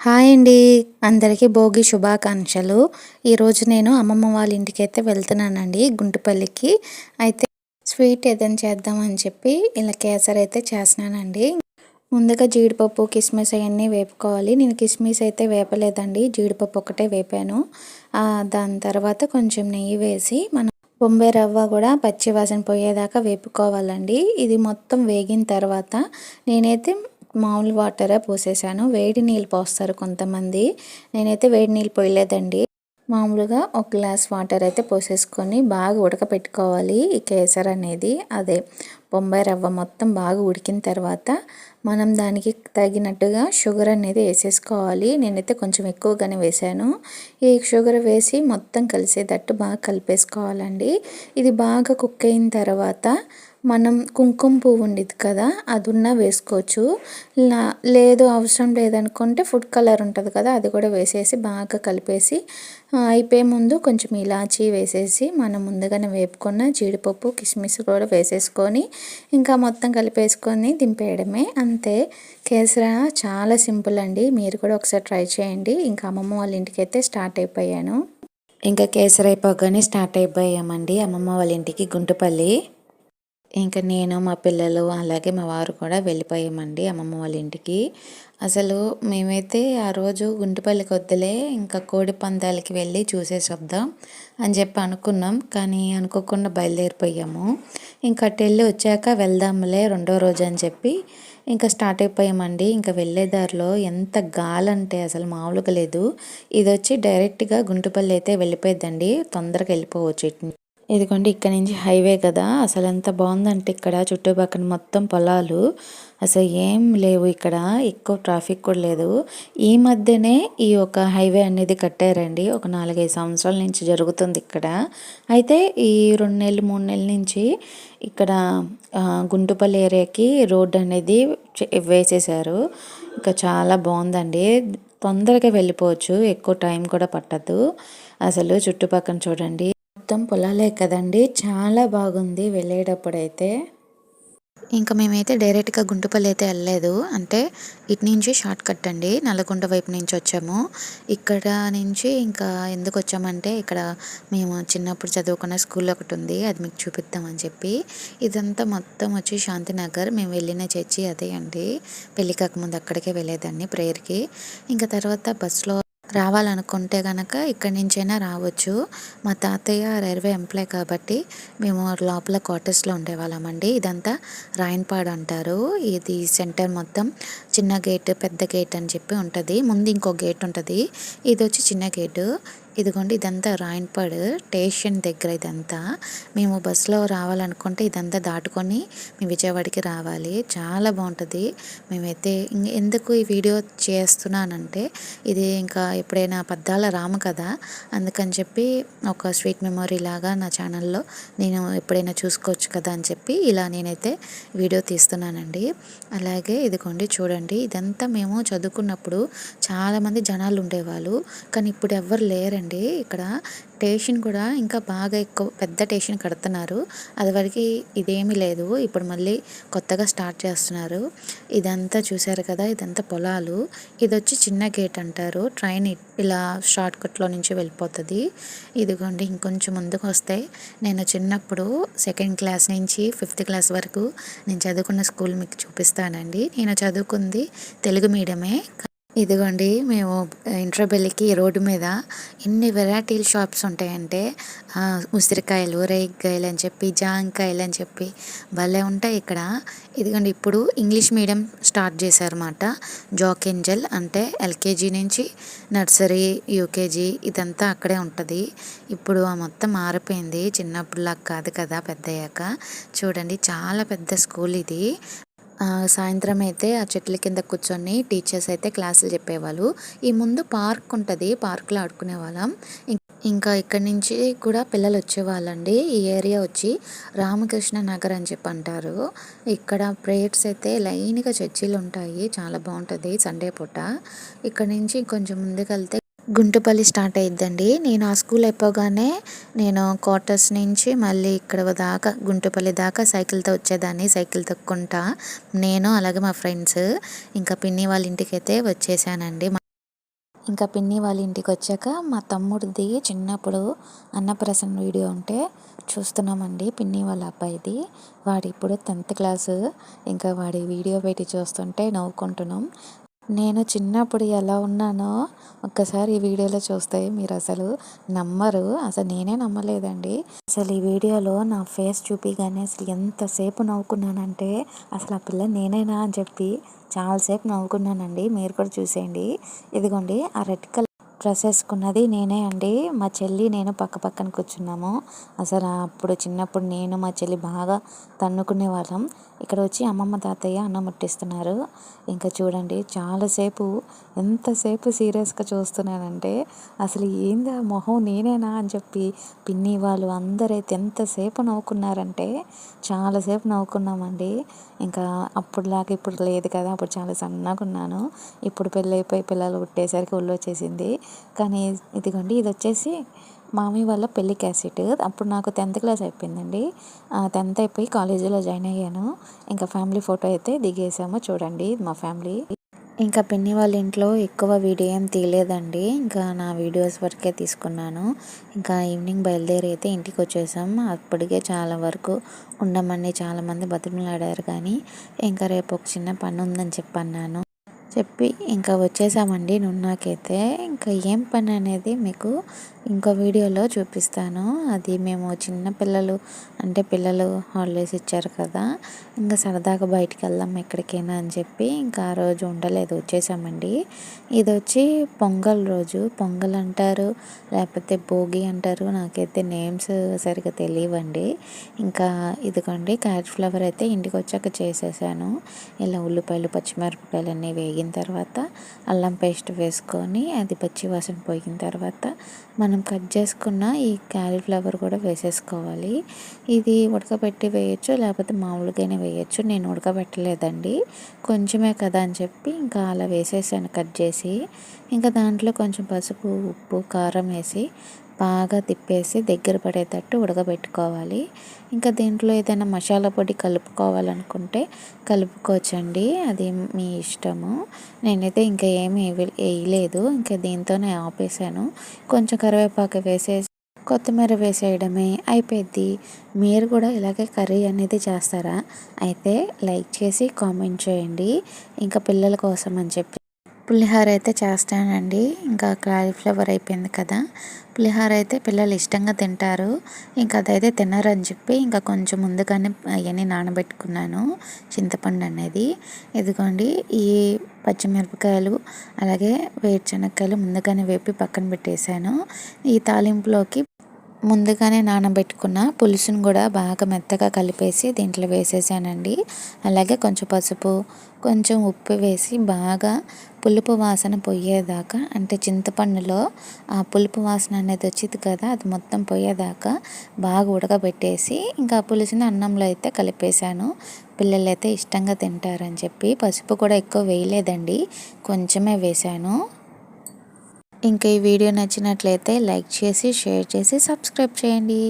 Hi అండి. అందరికీ భోగి శుభాకాంక్షలు. ఈరోజు నేను అమ్మమ్మ వాళ్ళ ఇంటికి అయితే వెళ్తున్నానండి గుంటుపల్లికి. అయితే స్వీట్ ఏదైనా చేద్దామని చెప్పి ఇలా కేసర్ అయితే చేస్తున్నానండి. ముందుగా జీడిపప్పు కిస్మిస్ అవన్నీ వేపుకోవాలి. నేను కిస్మిస్ అయితే వేపలేదండి. జీడిపప్పు ఒకటే వేపాను. దాని తర్వాత కొంచెం నెయ్యి వేసి మనం బొంబాయి రవ్వ కూడా పచ్చివాసన పోయేదాకా వేపుకోవాలండి. ఇది మొత్తం వేగిన తర్వాత నేనైతే మామూలు వాటరే పోసేసాను. వేడి నీళ్ళు పోస్తారు కొంతమంది. నేనైతే వేడి నీళ్ళు పోయలేదండి. మామూలుగా ఒక గ్లాస్ వాటర్ అయితే పోసేసుకొని బాగా ఉడకపెట్టుకోవాలి ఈ కేసర్ అనేది. అదే బొంబాయి రవ్వ మొత్తం బాగా ఉడికిన తర్వాత మనం దానికి తగినట్టుగా షుగర్ అనేది వేసేసుకోవాలి. నేనైతే కొంచెం ఎక్కువగానే వేసాను. ఈ షుగర్ వేసి మొత్తం కలిసేటట్టు బాగా కలిపేసుకోవాలండి. ఇది బాగా కుక్ అయిన తర్వాత మనం కుంకుమ పువ్వు ఉండేది కదా అది ఉన్నా వేసుకోవచ్చు లేదు అవసరం లేదనుకుంటే ఫుడ్ కలర్ ఉంటుంది కదా అది కూడా వేసేసి బాగా కలిపేసి అయిపోయే ముందు కొంచెం ఇలాచీ వేసేసి మనం ముందుగానే వేపుకున్న జీడిపప్పు కిస్మిస్ కూడా వేసేసుకొని ఇంకా మొత్తం కలిపేసుకొని దింపేయడమే. అంతే. కేసర చాలా సింపుల్ అండి. మీరు కూడా ఒకసారి ట్రై చేయండి. ఇంకా అమ్మమ్మ వాళ్ళ ఇంటికి అయితే స్టార్ట్ అయిపోయాను. ఇంకా కేసర అయిపోగానే స్టార్ట్ అయిపోయామండి. అమ్మమ్మ వాళ్ళ ఇంటికి గుంటుపల్లి. ఇంకా నేను మా పిల్లలు అలాగే మా వారు కూడా వెళ్ళిపోయామండి అమ్మమ్మ వాళ్ళ ఇంటికి. అసలు మేమైతే ఆ రోజు గుంటిపల్లికి వద్దులే ఇంకా కోడి పందాలకి వెళ్ళి చూసేసి వద్దాం అని చెప్పి అనుకున్నాం. కానీ అనుకోకుండా బయలుదేరిపోయాము. ఇంకా వెళ్ళి వచ్చాక వెళ్దాంలే రెండో రోజు అని చెప్పి ఇంకా స్టార్ట్ అయిపోయామండి. ఇంకా వెళ్ళే దారిలో ఎంత గాలంటే అసలు మామూలుగా లేదు. ఇది వచ్చి డైరెక్ట్గా గుంటుపల్లి అయితే వెళ్ళిపోయిద్దండి. తొందరగా వెళ్ళిపోవచ్చు ఇదిగోండి ఇక్కడ నుంచి హైవే కదా. అసలు ఎంత బాగుందంటే ఇక్కడ చుట్టుపక్కల మొత్తం పొలాలు. అసలు ఏం లేవు ఇక్కడ. ఎక్కువ ట్రాఫిక్ కూడా లేదు. ఈ మధ్యనే ఈ ఒక హైవే అనేది కట్టారండి. ఒక నాలుగైదు సంవత్సరాల నుంచి జరుగుతుంది ఇక్కడ. అయితే ఈ రెండు నెలలు మూడు నెలల నుంచి ఇక్కడ గుంటుపల్లి ఏరియాకి రోడ్ అనేది వేసేసారు ఇంకా చాలా బాగుందండి. తొందరగా వెళ్ళిపోవచ్చు. ఎక్కువ టైం కూడా పట్టదు. అసలు చుట్టుపక్కన చూడండి. మొత్తం పొలాలే కదండి. చాలా బాగుంది వెళ్ళేటప్పుడైతే. ఇంకా మేమైతే డైరెక్ట్గా గుంటుపల్లి అయితే వెళ్ళలేదు. అంటే ఇటు నుంచి షార్ట్ కట్ అండి. నల్లగుంట వైపు నుంచి వచ్చాము. ఇక్కడ నుంచి ఇంకా ఎందుకు వచ్చామంటే ఇక్కడ మేము చిన్నప్పుడు చదువుకున్న స్కూల్ ఒకటి ఉంది. అది మీకు చూపిద్దామని చెప్పి. ఇదంతా మొత్తం వచ్చి శాంతినగర్. మేము వెళ్ళిన చర్చి అదే అండి. పెళ్ళి కాకముందు అక్కడికే వెళ్ళేదాన్ని ప్రేయర్కి. ఇంకా తర్వాత బస్సులో రావాలనుకుంటే కనుక ఇక్కడి నుంచైనా రావచ్చు. మా తాతయ్య రైల్వే ఎంప్లాయ్ కాబట్టి మేము లోపల క్వార్టర్స్లో ఉండేవాళ్ళమండి. ఇదంతా రాయన్పాడు అంటారు. ఇది సెంటర్ మొత్తం చిన్న గేట్ పెద్ద గేట్ అని చెప్పి ఉంటుంది. ముందు ఇంకో గేట్ ఉంటుంది. ఇది వచ్చి చిన్న గేటు. ఇదిగోండి ఇదంతా రాయన్పాడ్ స్టేషన్ దగ్గర ఇదంతా. మేము బస్సులో రావాలనుకుంటే ఇదంతా దాటుకొని మేము విజయవాడకి రావాలి. చాలా బాగుంటుంది. మేమైతే ఎందుకు ఈ వీడియో చేస్తున్నానంటే ఇది ఇంకా ఎప్పుడైనా పద్దాల రాము కదా అందుకని చెప్పి ఒక స్వీట్ మెమొరీ లాగా నా ఛానల్లో నేను ఎప్పుడైనా చూసుకోవచ్చు కదా అని చెప్పి ఇలా నేనైతే వీడియో తీస్తున్నానండి. అలాగే ఇదిగోండి చూడండి ఇదంతా మేము చదువుకున్నప్పుడు చాలామంది జనాలు ఉండేవాళ్ళు కానీ ఇప్పుడు ఎవ్వరు లేరండి. అండి ఇక్కడ స్టేషన్ కూడా ఇంకా బాగా ఎక్కువ పెద్ద టేషన్ కడుతున్నారు. అదివరకు ఇదేమీ లేదు. ఇప్పుడు మళ్ళీ కొత్తగా స్టార్ట్ చేస్తున్నారు. ఇదంతా చూసారు కదా ఇదంతా పొలాలు. ఇది వచ్చి చిన్న గేట్ అంటారు. ట్రైన్ ఇలా షార్ట్ కట్లో నుంచి వెళ్ళిపోతుంది. ఇదిగోండి ఇంకొంచెం ముందుకు వస్తే నేను చిన్నప్పుడు సెకండ్ క్లాస్ నుంచి ఫిఫ్త్ క్లాస్ వరకు నేను చదువుకున్న స్కూల్ మీకు చూపిస్తానండి. నేను చదువుకుంది తెలుగు మీడియమే. ఇదిగోండి మేము ఇంట్రబెల్లికి రోడ్డు మీద ఎన్ని వెరైటీల షాప్స్ ఉంటాయంటే ఉసిరికాయలు రేగికాయలు అని చెప్పి జాంకాయలు అని చెప్పి భలే ఉంటాయి ఇక్కడ. ఇదిగోండి ఇప్పుడు ఇంగ్లీష్ మీడియం స్టార్ట్ చేశారన్నమాట. జాక్ ఏంజల్ అంటే ఎల్కేజీ నుంచి నర్సరీ యూకేజీ ఇదంతా అక్కడే ఉంటుంది. ఇప్పుడు ఆ మొత్తం మారిపోయింది. చిన్నప్పుడులాగా కాదు కదా పెద్దయ్యాక. చూడండి చాలా పెద్ద స్కూల్ ఇది. సాయంత్రం అయితే ఆ చెట్ల కింద కూర్చొని టీచర్స్ అయితే క్లాసులు చెప్పేవాళ్ళు. ఈ ముందు పార్క్ ఉంటుంది పార్క్లో ఆడుకునే వాళ్ళం ఇంకా ఇక్కడి నుంచి కూడా పిల్లలు వచ్చేవాళ్ళండి. ఈ ఏరియా వచ్చి రామకృష్ణ నగర్ అని చెప్పి అంటారు. ఇక్కడ ప్రేయర్స్ అయితే లైన్గా చర్చిలు ఉంటాయి చాలా బాగుంటుంది సండే పూట. ఇక్కడ నుంచి కొంచెం ముందుకు గుంటుపల్లి స్టార్ట్ అయిద్దండి. నేను ఆ స్కూల్ అయిపోగానే నేను క్వార్టర్స్ నుంచి మళ్ళీ ఇక్కడ దాకా గుంటుపల్లి దాకా సైకిల్తో వచ్చేదాన్ని సైకిల్ తొక్కుంటా. నేను అలాగే మా ఫ్రెండ్స్ ఇంకా పిన్ని వాళ్ళ ఇంటికి అయితే వచ్చేసానండి. ఇంకా పిన్ని వాళ్ళ ఇంటికి వచ్చాక మా తమ్ముడిది చిన్నప్పుడు అన్నప్రసన్న వీడియో ఉంటే చూస్తున్నామండి పిన్ని వాళ్ళ అబ్బాయిది. వాడు ఇప్పుడు టెన్త్ క్లాసు. ఇంకా వాడి వీడియో పెట్టి చూస్తుంటే నవ్వుకుంటున్నాం. నేను చిన్నప్పుడు ఎలా ఉన్నానో ఒక్కసారి ఈ వీడియోలో చూస్తే మీరు అసలు నమ్మరు. అసలు నేనే నమ్మలేదండి. అసలు ఈ వీడియోలో నా ఫేస్ చూపిగానే అసలు ఎంతసేపు నవ్వుకున్నానంటే అసలు ఆ పిల్ల నేనేనా అని చెప్పి చాలాసేపు నవ్వుకున్నానండి. మీరు కూడా చూసేయండి. ఇదిగోండి ఆ రెడ్ కలర్ డ్రెస్ వేసుకున్నది నేనే అండి. మా చెల్లి నేను పక్క పక్కన కూర్చున్నాము. అసలు అప్పుడు చిన్నప్పుడు నేను మా చెల్లి బాగా తన్నుకునే వాళ్ళం. ఇక్కడ వచ్చి అమ్మమ్మ తాతయ్య అన్నం ముట్టిస్తున్నారు. ఇంకా చూడండి చాలాసేపు ఎంతసేపు సీరియస్గా చూస్తున్నానంటే అసలు ఏంది ఆ మొహం నేనేనా అని చెప్పి పిన్ని వాళ్ళు అందరైతే ఎంతసేపు నవ్వుకున్నారంటే చాలాసేపు నవ్వుకున్నామండి. ఇంకా అప్పుడులాగా ఇప్పుడు లేదు కదా అప్పుడు చాలా సన్నగా ఉన్నాను. ఇప్పుడు పెళ్ళైపోయి పిల్లలు పుట్టేసరికి ఒళ్ళు వచ్చేసింది. కానీ ఇదిగోండి ఇది వచ్చేసి మామయ్య వాళ్ళ పెళ్ళి క్యాసెట్. అప్పుడు నాకు టెన్త్ క్లాస్ అయిపోయిందండి. టెన్త్ అయిపోయి కాలేజీలో జాయిన్ అయ్యాను. ఇంకా ఫ్యామిలీ ఫోటో అయితే దిగేసాము. చూడండి మా ఫ్యామిలీ. ఇంకా పిన్ని వాళ్ళ ఇంట్లో ఎక్కువ వీడియో ఏం తీయలేదండి. ఇంకా నా వీడియోస్ వరకే తీసుకున్నాను. ఇంకా ఈవినింగ్ బయలుదేరి అయితే ఇంటికి వచ్చేసాం అప్పటికే చాలా వరకు ఉండమని చాలామంది బతిమలాడారు. కానీ ఇంకా రేపు ఒక చిన్న పని ఉందని చెప్పన్నాను. చెప్పి ఇంకా వచ్చేసామండి నున్నాకైతే. ఇంకా ఏం పని అనేది మీకు ఇంకో వీడియోలో చూపిస్తాను. అది మేము చిన్న పిల్లలు అంటే పిల్లలు హాలిడేస్ ఇచ్చారు కదా ఇంకా సరదాగా బయటికి వెళ్దాం ఎక్కడికైనా అని చెప్పి ఇంకా ఆ రోజు ఉండలేదు వచ్చేసామండి. ఇది వచ్చి పొంగల్ రోజు. పొంగల్ అంటారు లేకపోతే భోగి అంటారు నాకైతే నేమ్స్ సరిగ్గా తెలియవండి. ఇంకా ఇదిగోండి క్యారెట్ ఫ్లవర్ అయితే ఇంటికి వచ్చాక చేసేసాను. ఇలా ఉల్లిపాయలు పచ్చిమిరపకాయలు అన్నీ వేగిన తర్వాత అల్లం పేస్ట్ వేసుకొని అది పచ్చి వాసన పోయిన తర్వాత మనం కట్ చేసుకున్న ఈ క్యాలీఫ్లవర్ కూడా వేసేసుకోవాలి. ఇది ఉడకబెట్టి వేయచ్చు లేకపోతే మామూలుగానే వేయచ్చు. నేను ఉడకబెట్టలేదండి. కొంచెమే కదా అని చెప్పి ఇంకా అలా వేసేసాను కట్ చేసి. ఇంకా దాంట్లో కొంచెం పసుపు ఉప్పు కారం వేసి బాగా తిప్పేసి దగ్గర పడేటట్టు ఉడకబెట్టుకోవాలి. ఇంకా దీంట్లో ఏదైనా మసాలా పొడి కలుపుకోవాలనుకుంటే కలుపుకోవచ్చండి. అది మీ ఇష్టము. నేనైతే ఇంకా ఏమి వేయలేదు. ఇంకా దీంతోనే ఆపేసాను కొంచెం కరివేపాకు వేసేసి కొత్తిమీర వేసేయడమే అయిపోయింది మీరు కూడా ఇలాగే కర్రీ అనేది చేస్తారా? అయితే లైక్ చేసి కామెంట్ చేయండి. ఇంకా పిల్లల కోసం అని చెప్పి పులిహోర అయితే చేస్తానండి. ఇంకా కాలీఫ్లవర్ అయిపోయింది కదా. పులిహోర అయితే పిల్లలు ఇష్టంగా తింటారు. ఇంకా అదైతే తినరని చెప్పి ఇంకా కొంచెం ముందుగానే అవన్నీ నానబెట్టుకున్నాను. చింతపండు అనేది. ఇదిగోండి ఈ పచ్చిమిరపకాయలు అలాగే వేరుశనగకాయలు ముందుగానే వేపి పక్కన పెట్టేశాను. ఈ తాలింపులోకి ముందుగానే నానబెట్టుకున్న పులుసును కూడా బాగా మెత్తగా కలిపేసి దీంట్లో వేసేసానండి. అలాగే కొంచెం పసుపు కొంచెం ఉప్పు వేసి బాగా పులుపు వాసన పోయేదాకా అంటే చింతపండులో ఆ పులుపు వాసన అనేది వచ్చింది కదా అది మొత్తం పోయేదాకా బాగా ఉడకబెట్టేసి ఇంకా పులుసుని అన్నంలో అయితే కలిపేశాను. పిల్లలు అయితే ఇష్టంగా తింటారని చెప్పి పసుపు కూడా ఎక్కువ వేయలేదండి కొంచెమే వేశాను. ఇంకా ఈ వీడియో నచ్చినట్లయితే లైక్ చేసి షేర్ చేసి సబ్స్క్రైబ్ చేయండి.